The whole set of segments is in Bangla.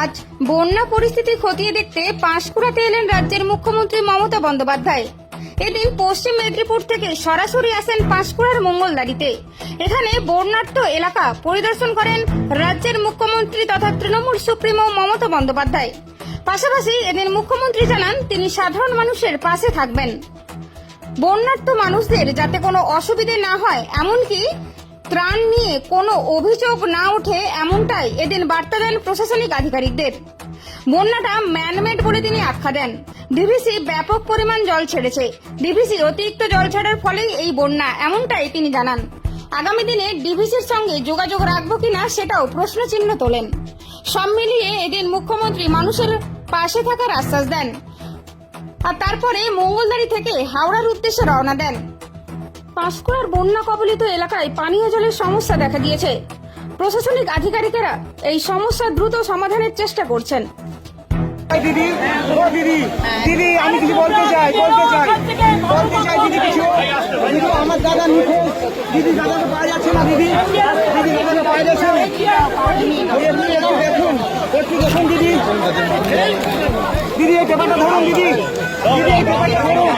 আজ বন্যা পরিস্থিতি খতিয়ে দেখতে পাঁশকুড়াতে এলেন রাজ্যের মুখ্যমন্ত্রী মমতা বন্দ্যোপাধ্যায়। এদিন পশ্চিম মেদিনীপুর থেকে সরাসরি আসেন পাঁশকুড়ার মঙ্গলদারিতে এখানে বন্যার্থ এলাকা পরিদর্শন করেন রাজ্যের মুখ্যমন্ত্রী তথা তৃণমূল সুপ্রিমো মমতা বন্দ্যোপাধ্যায়। পাশাপাশি এদিন মুখ্যমন্ত্রী জানান, তিনি সাধারণ মানুষের পাশে থাকবেন। বন্যার্থ মানুষদের যাতে কোনো অসুবিধে না হয়, এমনকি ত্রাণ নিয়ে কোনো অভিযোগ না ওঠে এমনটাই এদিন বার্তা দেন প্রশাসনিক আধিকারিকদের। বন্যাটা ম্যানমেড বলে তিনি আখ্যা দেন। ডিভিসি ব্যাপক পরিমাণ জল ছেড়েছে। ডিভিসি অতিরিক্ত জল ছাড়ার ফলেই এই বন্যা, এমনটাই তিনি জানান। আগামী দিনে ডিভিসির সঙ্গে যোগাযোগ রাখব কিনা সেটাও প্রশ্নচিহ্ন তোলেন। সব মিলিয়ে এদিন মুখ্যমন্ত্রী মানুষের পাশে থাকার আশ্বাস দেন। আর তারপরে মঙ্গলদারি থেকে হাওড়ার উদ্দেশ্যে রওনা দেন। পাঁশকুড়ার বন্যা কবলিত এলাকায় পানীয় জলের সমস্যা দেখা দিয়েছে। প্রশাসনিক আধিকারিকেরা এই সমস্যা দ্রুত সমাধানের চেষ্টা করছেন। দিদি, ও দিদি দিদি, আমি কিছু বলতে চাই বলতে চাই বলতে চাই, দিদি কিছু। দিদি, আমার দাদা নিখোঁজ। দিদি যাচ্ছে না, দিদি? দিদি, একটু দেখুন একটু দেখুন, দিদি। দিদি, এই পেপারটা ধরুন, দিদি। দিদি, এই পেপারটা ধরুন।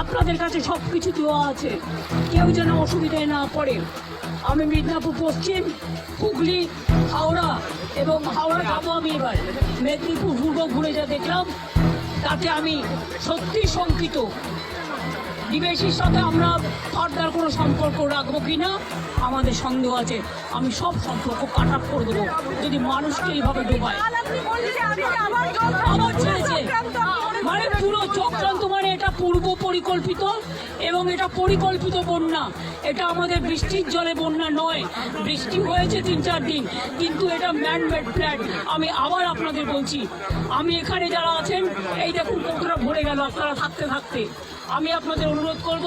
আপনাদের কাছে সবকিছু দেওয়া আছে। কেউ যেন অসুবিধায় না পড়ে। আমি মিদনাপুর, পশ্চিম হুগলি, হাওড়া এবং হাওড়া যাব আমি এবার। মেদিনীপুর, পূর্ব ঘুরে যা দেখলাম, তাতে আমি সত্যি শঙ্কিত। ডিবেশির সাথে আমরা ফার্দার কোনো সম্পর্ক রাখব কি না আমাদের সন্দেহ আছে। আমি সব সম্পর্ক কাট আপ করে দেবো। যদি মানুষকে এইভাবে ডোবায়। আবার ছেড়েছে মানে পুরো চক্রান্ত মানে এটা পূর্ব পরিকল্পিত এবং এটা পরিকল্পিত বন্যা। এটা আমাদের বৃষ্টির জলে বন্যা নয়। বৃষ্টি হয়েছে তিন চার দিন, কিন্তু এটা ম্যানমেড ফ্ল্যাট আমি আবার আপনাদের বলছি, আমি এখানে যারা আছেন, এই দেখুন কতটা ভরে গেল আপনারা থাকতে থাকতে। আমি আপনাদের অনুরোধ করব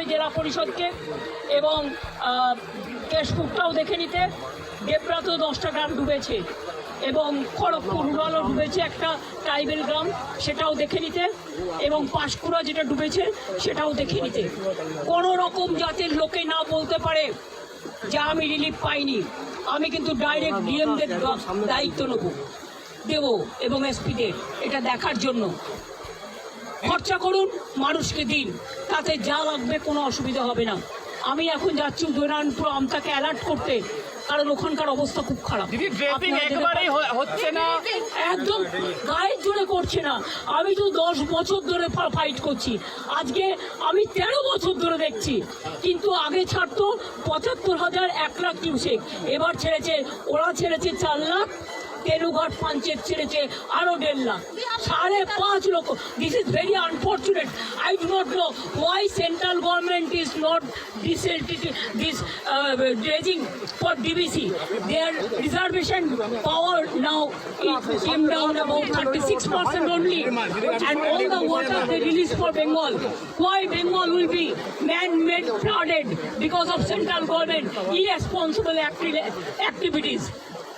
জেলা পরিষদকে এবং কেশপুরটাও দেখে নিতে ডেবরাতেও দশটা গ্রাম ডুবেছে এবং খড়গপুর রুরালও ডুবেছে একটা ট্রাইবেল গ্রাম, সেটাও দেখে নিতে এবং পাঁশকুড়া যেটা ডুবেছে সেটাও দেখে নিতে। কোনো রকম জাতির লোকে না বলতে পারে যে আমি রিলিফ পাইনি। আমি কিন্তু ডাইরেক্ট ডিএমদের দায়িত্ব নেব, দেব এবং এসপিদের এটা দেখার জন্য। খরচা করুন মানুষকে দিন। তাতে যা লাগবে কোনো অসুবিধা হবে না। আমি এখন যাচ্ছি উদয়নারায়ণপুর আমতাকে অ্যালার্ট করতে। কারণ ওখানকার অবস্থা খুব খারাপ। হচ্ছে না। একদম গায়ের জোরে করছে না। আমি তো দশ বছর ধরে ফাইট করছি। আজকে আমি তেরো বছর ধরে দেখছি। কিন্তু আগে ছাড়তো পঁচাত্তর হাজার এক লাখ কিউসেক এবার ছেড়েছে ওরা ছেড়েছে চার লাখ তেলুঘাট পাঞ্চেত ছেড়েছে আরও দেড় লাখ সাড়ে পাঁচ লক্ষ this is very unfortunate I do not know why central government is not this dredging for DBC. Their reservation power now it came down about 36% only. And all the water they release for Bengal. Why Bengal will be man-made flooded because of central government irresponsible acti- activities.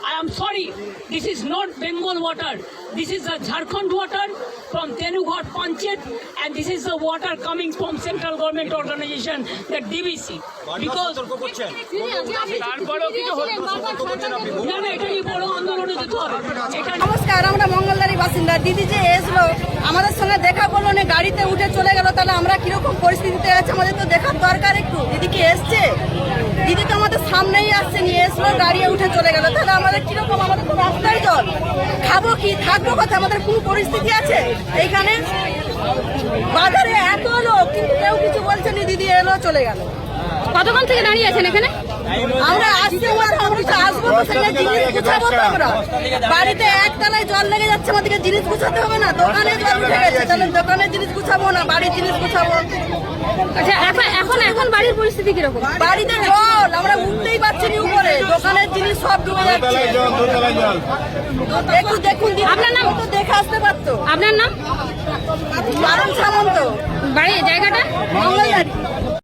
I am sorry, this is not Bengal water. This is the Jharkhand water from Tenughat Panchet and this is the water coming from central government organization, the DBC. Because নমস্কার আমরা মঙ্গলদারি বাসিন্দা দিদি যে এসলো আমাদের সঙ্গে দেখা করল না গাড়িতে উঠে চলে গেল তাহলে আমরা কীরকম পরিস্থিতিতে আছে আমাদের তো দেখার দরকার একটু। দিদি কি এসছে? দিদি তো আমাদের সামনেই আসছে নিয়ে এসলো গাড়ি উঠে চলে গেল। তাহলে আমাদের কীরকম আমাদের তো রাস্তায় জল। খাব কি থাকব কথা আমাদের কোন পরিস্থিতি আছে? এইখানে বাজারে এত লোক, কিন্তু কেউ কিছু বলছে না, দিদি এলো, চলে গেল। কতক্ষণ থেকে দাঁড়িয়ে আছেন এখানে? আমরা আমরা আসব তো সেটা জিনিস গুছাবো তো আমরা। বাড়িতে একতলায় জল লেগে যাচ্ছে আমাদেরকে জিনিস গুছাতে হবে না দোকানে জল উঠে গেছে তাহলে দোকানের জিনিস গুছাবো না বাড়ির জিনিস গুছাবো। আচ্ছা এখন এখন এখন বাড়ির পরিস্থিতি কীরকম? বাড়িতে জল আমরা উঠতেই পারছি না উপরে দোকানের জিনিস সব ডুবে যাচ্ছে। একটু দেখুন আপনার নাম? তো দেখে আসতে পারতো। আপনার নাম? কারণ সামন্ত। বাড়ি জায়গাটা?